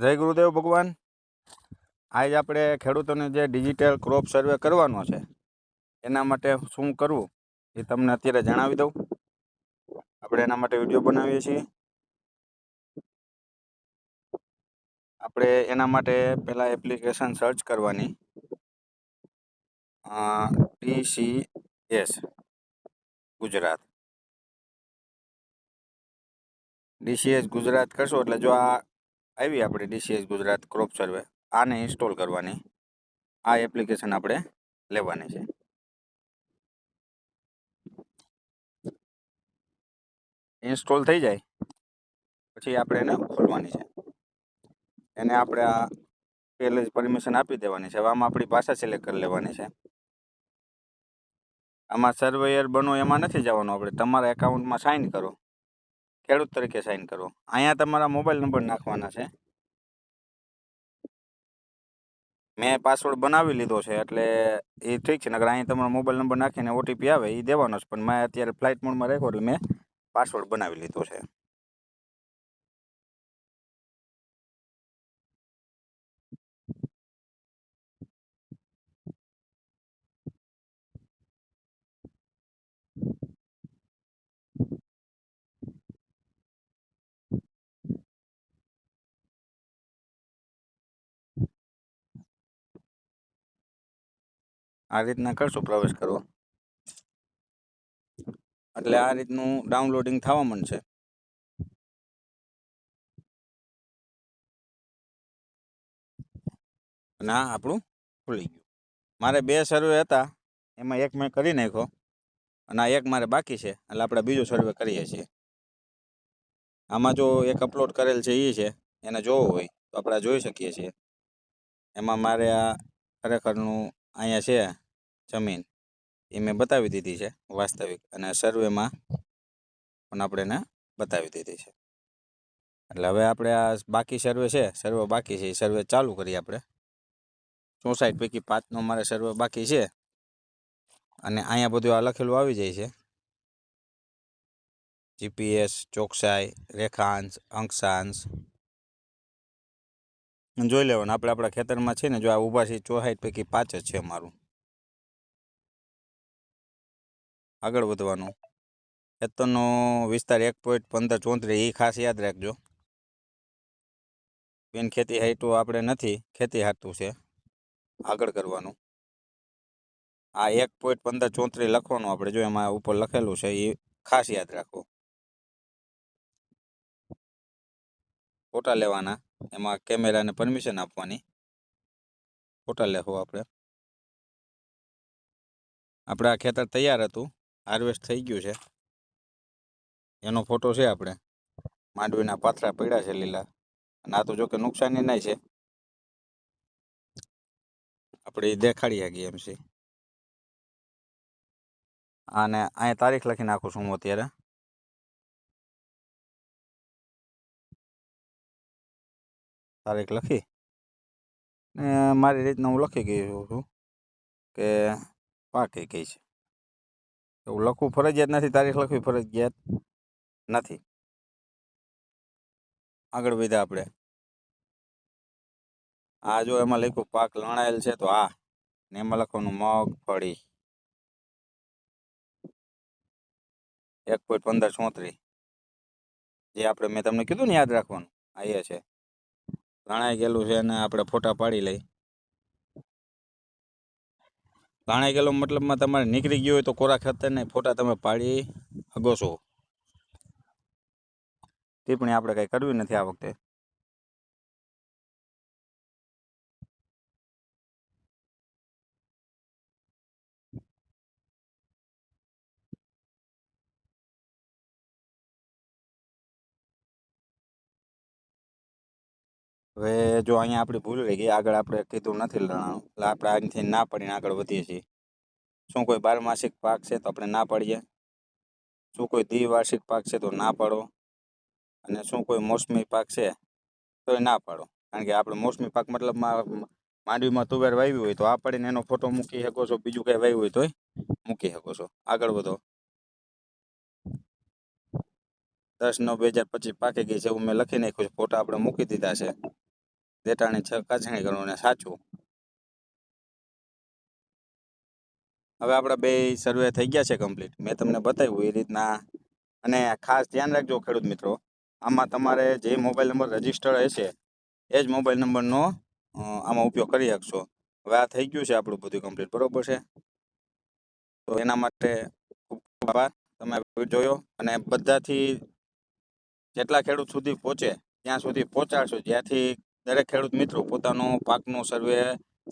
જય ગુરુદેવ ભગવાન. આજ આપણે ખેડૂતોને જે ડિજિટલ ક્રોપ સર્વે કરવાનો છે, એના માટે શું કરવું એ તમને અત્યારે જણાવી દઉં. આપણે એના માટે વીડિયો બનાવીએ છીએ. આપણે એના માટે પહેલાં એપ્લિકેશન સર્ચ કરવાની. ડીસીએસ ગુજરાત. ડીસીએસ ગુજરાત કરશો એટલે જો આ આવી આપણે ડીસીએસ ગુજરાત ક્રોપ સર્વે આને ઇન્સ્ટોલ કરવાની. આ એપ્લિકેશન આપણે લેવાની છે. ઇન્સ્ટોલ થઈ જાય. પછી આપણે એને ખોલવાની છે. એને આપણે આ પહેલે જ પરમિશન આપી દેવાની છે. હવે આમાં આપણી ભાષા સિલેક્ટ કરી લેવાની છે. આમાં સર્વેયર બનો એમાં નથી જવાનું. આપણે તમારા એકાઉન્ટમાં સાઇન કરો. ખેડૂત તરીકે સાઇન કરો અહીંયા તમારા મોબાઈલ નંબર નાખવાના છે. મેં પાસવર્ડ બનાવી લીધો છે, એટલે એ ઠીક છે નગર અહીં તમારો મોબાઈલ નંબર નાખીને ઓટીપી આવે એ દેવાનો છે પણ મેં અત્યારે ફ્લાઇટ મોડમાં એટલે મેં પાસવર્ડ બનાવી લીધો છે. આ રીતના કરશું પ્રવેશ કરવો. એટલે આ રીતનું ડાઉનલોડિંગ થવા માંડશે. અને આ આપણું ખુલી ગયું. મારે બે સર્વે હતા, એમાં એક મેં કરી નાખ્યો, અને આ એક મારે બાકી છે, એટલે આપણે બીજો સર્વે કરીએ છીએ. આમાં જો એક અપલોડ કરેલ છે એ છે, એને જોવો હોય, તો આપણે જોઈ શકીએ છીએ. એમાં મારે આ ખરેખરનું અહીંયા છે જમીન. એ મેં બતાવી દીધી છે વાસ્તવિક અને સર્વેમાં પણ આપણે એને બતાવી દીધી છે. એટલે હવે આપણે આ બાકી સર્વે છે, સર્વે બાકી છે, એ સર્વે ચાલુ કરીએ આપણે. ચોસાઠ પૈકી પાંચનો મારે સર્વે બાકી છે. અને અહીંયા બધું આ લખેલું આવી જાય છે. જીપીએસ ચોકસાઈ, રેખાંશ અંક્ષાંશ જોઈ લેવાનું. આપણે આપણા ખેતરમાં છે ને, જો આ ઊભા છે ચોસાઠ પૈકી પાંચ જ છે મારું આગળ વધવાનું. ખેતરનો વિસ્તાર એક પોઈન્ટ પંદર ચોત્રીસ એ ખાસ યાદ રાખજો. બેન, ખેતી હાઈટું આપણે નથી, ખેતી હાટું છે. આગળ કરવાનું. આ એક પોઈન્ટ પંદર ચોત્રીસ લખવાનું આપણે, જો એમાં ઉપર લખેલું છે એ ખાસ યાદ રાખો. ફોટા લેવાના. એમાં કેમેરાને પરમિશન આપવાની. ફોટા લેવો આપણે આપણે આ ખેતર તૈયાર હતું. હાર્વેસ્ટ થઈ ગયું છે. એનો ફોટો છે આપણે. માંડવીના પાથરા પડ્યા છે લીલા. અને આ તો જો કે નુકસાની નહીં છે. આપણે દેખાડી શકીએ એમ છે. અને અહીંયા તારીખ લખી નાખું છું હું અત્યારે. તારીખ લખી ને મારી રીતના હું લખી ગયો છું કે પાકી ગઈ છે. એવું લખવું ફરજિયાત નથી, તારીખ લખવી ફરજિયાત નથી. આગળ વધ્યા આપણે. આ જો એમાં લખ્યું પાક લણાયેલ છે તો આ, ને એમાં લખવાનું મગફળી એક પોઈન્ટ પંદર ચોત્રીસ. જે આપણે મેં તમને કીધું ને યાદ રાખવાનું, આ છે. લણાઈ ગયેલું છે અને આપણે ફોટા પાડી લઈ લણાઈ ગયેલો મતલબમાં તમારે નીકળી ગયું હોય તો કોરા ખેતરને ફોટા તમે પાડી શકો છો. ટિપ્પણી આપણે કંઈ કરવી નથી આ વખતે. હવે જો અહીંયા આપણી ભૂલ રહી ગઈ આગળ આપણે કીધું નથી લણાણું એટલે આપણે અહીંથી ના પડીને આગળ વધીએ છીએ. શું કોઈ બારમાસિક પાક છે તો આપણે ના પાડીએ. શું કોઈ દ્વિવાર્ષિક પાક છે તો ના પાડો. અને શું કોઈ મોસમી પાક છે તોય ના પાડો. કારણ કે આપણે મોસમી પાક મતલબમાં માંડવીમાં તુવેર વાવી હોય તો આ પડીને એનો ફોટો મૂકી શકો છો. બીજું કંઈ વાવ્યું હોય તોય મૂકી શકો છો. આગળ વધો. દસ નવ બે હજાર પચીસ પાકી ગઈ છે એવું મેં લખી નાખ્યું છે. ફોટા આપણે મૂકી દીધા છે. ડેટાની ચકાસણી કરવું અને સાચવું હવે આપણા બે સર્વે થઈ ગયા છે કમ્પ્લીટ મેં તમને બતાવ્યું એ રીતના. અને ખાસ ધ્યાન રાખજો ખેડૂત મિત્રો, આમાં તમારે જે મોબાઈલ નંબર રજીસ્ટર્ડ હશે એ જ મોબાઈલ નંબરનો આમાં ઉપયોગ કરી શકશો. હવે આ થઈ ગયું છે આપણું બધું કમ્પ્લીટ બરોબર છે? તો એના માટે ખૂબ ખૂબ આભાર. તમે જોયો અને બધાથી જેટલા ખેડૂત સુધી પહોંચે, ત્યાં સુધી પહોંચાડશો. જ્યાંથી દરેક ખેડૂત મિત્રો પોતાનું પાકનું સર્વે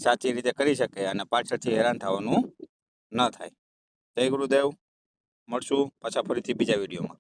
સાચી રીતે કરી શકે અને પાછળથી હેરાન થવાનું ન થાય. જય ગુરુદેવ. મળશું પાછા ફરીથી બીજા વિડીયોમાં.